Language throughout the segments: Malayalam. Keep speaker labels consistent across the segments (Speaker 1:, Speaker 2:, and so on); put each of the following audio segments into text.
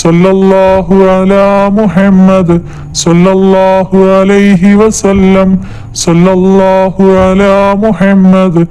Speaker 1: സല്ലല്ലാഹു അലാ മുഹമ്മദ് സല്ലല്ലാഹു അലൈഹി വസല്ലം സല്ലല്ലാഹു അലാ മുഹമ്മദ്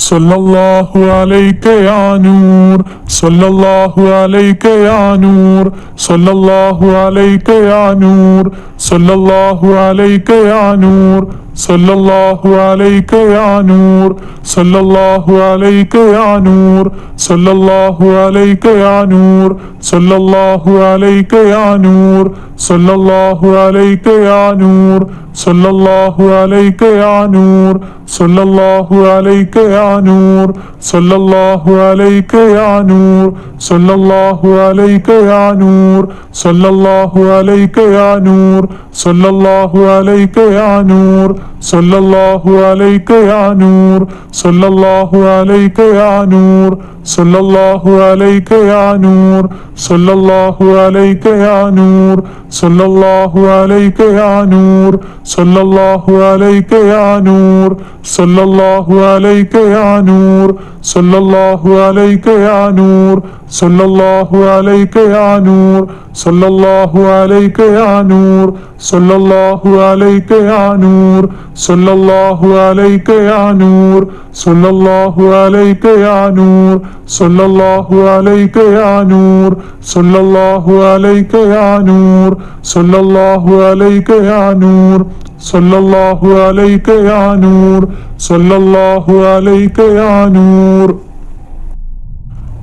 Speaker 1: സല്ലല്ലാഹു അലൈക യാ നൂർ സല്ലല്ലാഹു അലൈക യാ നൂർ സല്ലല്ലാഹു അലൈക യാ നൂർ സല്ലല്ലാഹു അലൈക യാ നൂർ സല്ലല്ലാഹു അലൈക യാ നൂർ സല്ലല്ലാഹു അലൈക യാ നൂർ സല്ലല്ലാഹു അലൈക യാ നൂർ സല്ലല്ലാഹു അലൈക യാ നൂർ സല്ലല്ലാഹു അലൈക യാ നൂർ സല്ലല്ലാഹു അലൈക യാ നൂർ സല്ലല്ലാഹു അലൈക യാ നൂർ സല്ലല്ലാഹു അലൈക യാ നൂർ സല്ലല്ലാഹു അലൈക യാ നൂർ സല്ലല്ലാഹു അലൈക യാ നൂർ സല്ലല്ലാഹു അലൈക യാ നൂർ സല്ലല്ലാഹു അലൈക യാ നൂർ സല്ലല്ലാഹു അലൈക യാ നൂർ സല്ലല്ലാഹു അലൈക യാ നൂർ സല്ലല്ലാഹു അലൈക യാ നൂർ സല്ലല്ലാഹു അലൈക യാ നൂർ സല്ലല്ലാഹു അലൈക യാ നൂർ സല്ലല്ലാഹു അലൈക യാ നൂർ സല്ലല്ലാഹു അലൈക യാ നൂർ സല്ലല്ലാഹു അലൈക യാ നൂർ സല്ലല്ലാഹു അലൈക യാ നൂർ സല്ലല്ലാഹു അലൈക യാ നൂർ الله عليك يا نور صلى الله عليك يا نور صلى الله عليك يا نور صلى الله عليك يا نور صلى الله عليك يا نور صلى الله عليك يا نور صلى الله عليك يا نور صلى الله عليك يا نور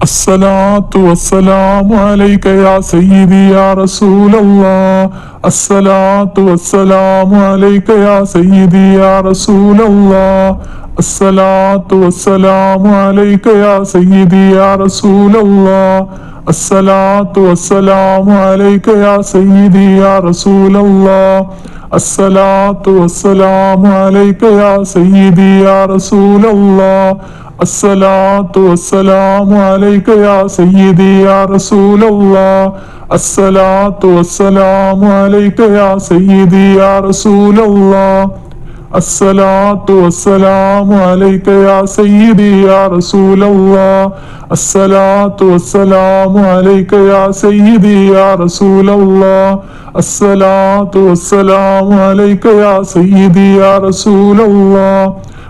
Speaker 1: السلام والسلام علیک یا سیدی یا رسول اللہ السلام والسلام علیک یا سیدی یا رسول اللہ السلام والسلام علیک یا سیدی یا رسول اللہ السلام والسلام علیک یا سیدی یا رسول اللہ السلام والسلام علیک یا سیدی یا رسول اللہ السلام والسلام علیک یا سیدی یا رسول اللہ السلام والسلام علیک یا سیدی یا رسول اللہ السلام والسلام علیک یا سیدی یا رسول اللہ السلام والسلام علیک یا سیدی یا رسول اللہ السلام والسلام علیک یا سیدی یا رسول اللہ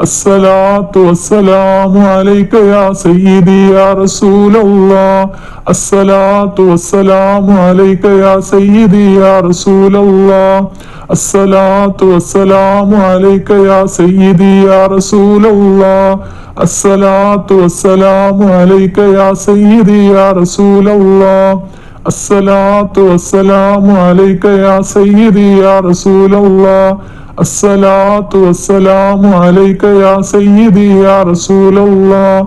Speaker 1: الصلاة والسلام عليك يا سيدي يا رسول الله. الصلاة والسلام عليك يا سيدي يا رسول الله. الصلاة والسلام عليك يا سيدي يا رسول الله. الصلاة والسلام عليك يا سيدي يا رسول الله. الصلاة والسلام عليك يا سيدي يا رسول الله. السلاۃ والسلام علیک یا سیدی یا رسول اللہ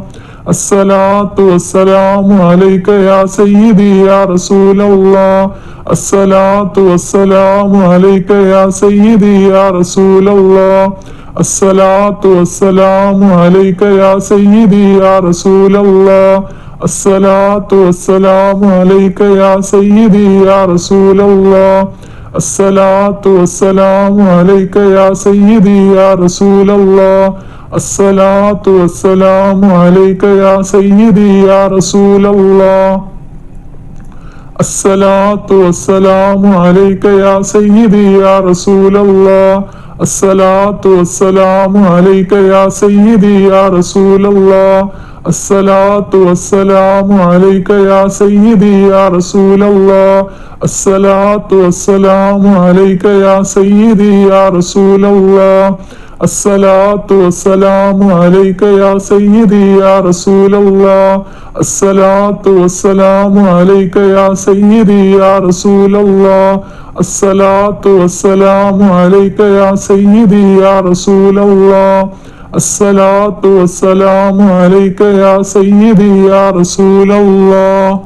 Speaker 1: السلاۃ والسلام علیک یا سیدی یا رسول اللہ السلاۃ والسلام علیک یا سیدی یا رسول اللہ السلاۃ والسلام علیک یا سیدی یا رسول اللہ السلاۃ والسلام علیک یا سیدی یا رسول اللہ السلام والسلام علیک یا سیدی یا رسول اللہ السلاۃ والسلام علیک یا سیدی یا رسول اللہ السلاۃ والسلام علیک یا سیدی یا رسول اللہ السلاۃ والسلام یا سیدی یا رسول اللہ السلام علیکہ یا سیدی یا رسول اللہ السلام علیکہ یا سیدی یا رسول اللہ السلام علیکہ یا سیدی یا رسول اللہ السلاۃ والسلام علیک یا سیدی یا رسول اللہ السلام علیکہ یا سیدی یا رسول اللہ الصلاة والسلام عليك يا سيدي يا رسول الله.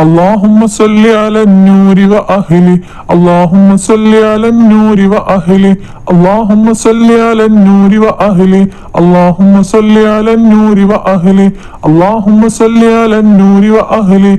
Speaker 1: اللهم صل على النور وأهله. اللهم صل على النور وأهله. اللهم صل على النور وأهله. اللهم صل على النور وأهله. اللهم صل على النور وأهله.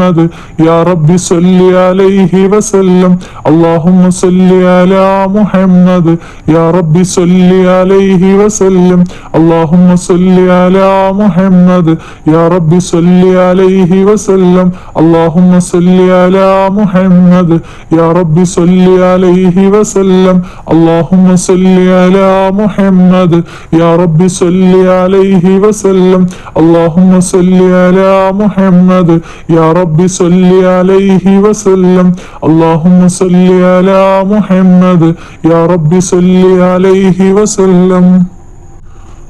Speaker 1: പറയുന്നത് യാ റബ്ബി സല്ലി അലൈഹി വസല്ലം അല്ലാഹുമ്മ സല്ലി അലാ മുഹമ്മദ് യാ റബ്ബി സല്ലി അലൈഹി വസല്ലം അല്ലാഹുമ്മ സല്ലി അലാ മുഹമ്മദ് യാ റബ്ബി സല്ലി അലൈഹി വസല്ലം അല്ലാഹുമ്മ സല്ലി അലാ മുഹമ്മദ് യാ റബ്ബി സല്ലി അലൈഹി വസല്ലം അല്ലാഹുമ്മ സല്ലി അലാ മുഹമ്മദ് യാ റബ്ബി സല്ലി അലൈഹി വസല്ലം അല്ലാഹുമ്മ സല്ലി അലാ മുഹമ്മദ് رب صل عليه وسلم. اللهم صل على محمد. يا رب صل عليه وسلم.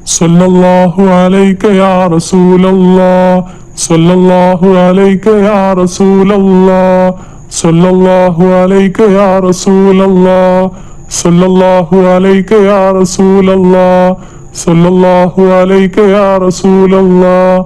Speaker 1: صلى الله عليك يا رسول الله. صلى الله عليك يا رسول الله. صلى الله عليك يا رسول الله. صلى الله عليك يا رسول الله. صلى الله عليك يا رسول الله.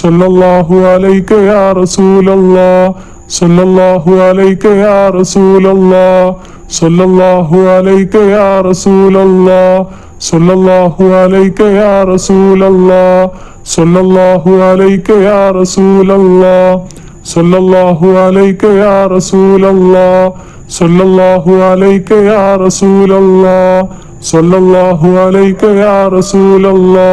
Speaker 1: സല്ലല്ലാഹു അലൈക യാ റസൂലല്ലാ സല്ലല്ലാഹു അലൈക യാ റസൂലല്ലാ സല്ലല്ലാഹു അലൈക യാ റസൂലല്ലാ സല്ലല്ലാഹു അലൈക യാ റസൂലല്ലാ സല്ലല്ലാഹു അലൈക യാ റസൂലല്ലാ സല്ലല്ലാഹു അലൈക യാ റസൂലല്ലാ സല്ലല്ലാഹു അലൈക യാ റസൂലല്ലാ സല്ലല്ലാഹു അലൈക യാ റസൂലല്ലാ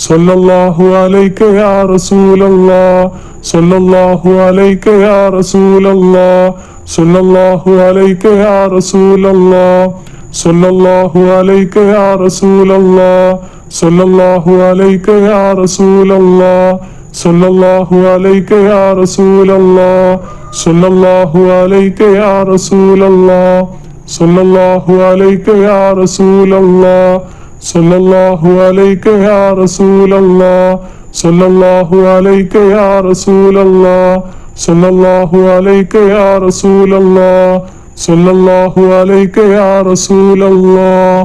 Speaker 1: صلی اللہ علیہ یا رسول اللہ صلی اللہ علیہ یا رسول اللہ صلی اللہ علیہ یا رسول اللہ صلی اللہ علیہ یا رسول اللہ صلی اللہ علیہ یا رسول اللہ صلی اللہ علیہ یا رسول اللہ صلی اللہ علیہ یا رسول اللہ صلی اللہ علیہ یا رسول اللہ صلی اللہ علیہ یا رسول اللہ صلی اللہ علیہ یا رسول اللہ صلی اللہ علیہ یا رسول اللہ صلی اللہ علیہ یا رسول اللہ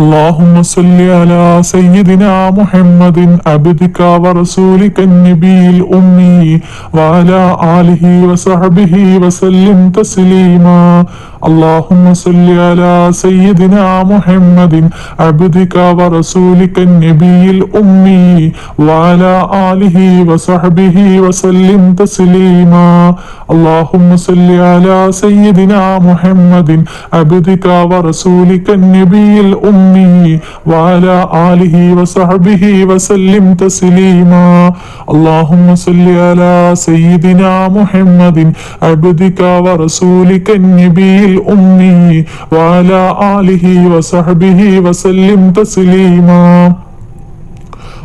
Speaker 1: اللهم صل على سيدنا محمد عبدك ورسولك النبي الأمي وعلى آله وصحبه وسلم تسليما. اللهم صل على سيدنا محمد عبدك ورسولك النبي الأمي وعلى آله وصحبه وسلم تسليما. اللهم صل على سيدنا محمد عبدك ورسولك النبي الأمي وعلى آله وصحبه وسلم تسليما. اللهم صل على سيدنا محمد عبدك ورسولك النبي الأمي وعلى آله وصحبه وسلم تسليما.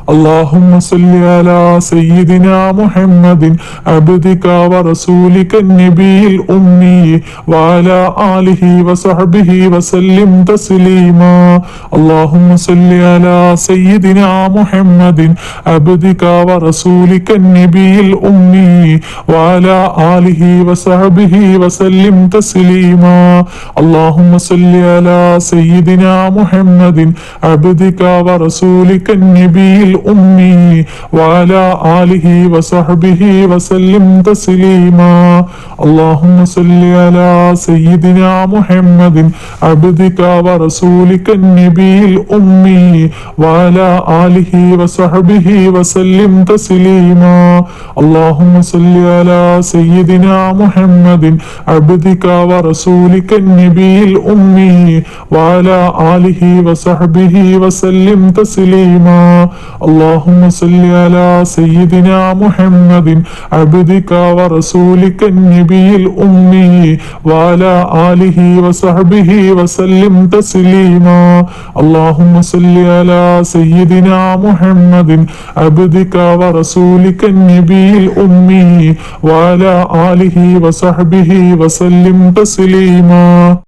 Speaker 1: اللهم صل على سيدنا محمد عبدك ورسولك النبي الأمي وعلى آله وصحبه وسلم تسليما. اللهم صل على سيدنا محمد عبدك ورسولك النبي الأمي وعلى آله وصحبه وسلم تسليما. اللهم صل على سيدنا محمد عبدك ورسولك النبي الأمي وعلى آله وصحبه وسلم تسليما. اللهم صل على سيدنا محمد عبدك ورسولك النبي الأمي وعلى آله وصحبه وسلم تسليما. اللهم صل على سيدنا محمد عبدك ورسولك النبي الأمي وعلى آله وصحبه وسلم تسليما. اللهم صل على سيدنا محمد عبدك ورسولك النبي الأمي وعلى آله وصحبه وسلم تسليما. اللهم صل على سيدنا محمد عبدك ورسولك النبي الأمي وعلى آله وصحبه وسلم تسليما.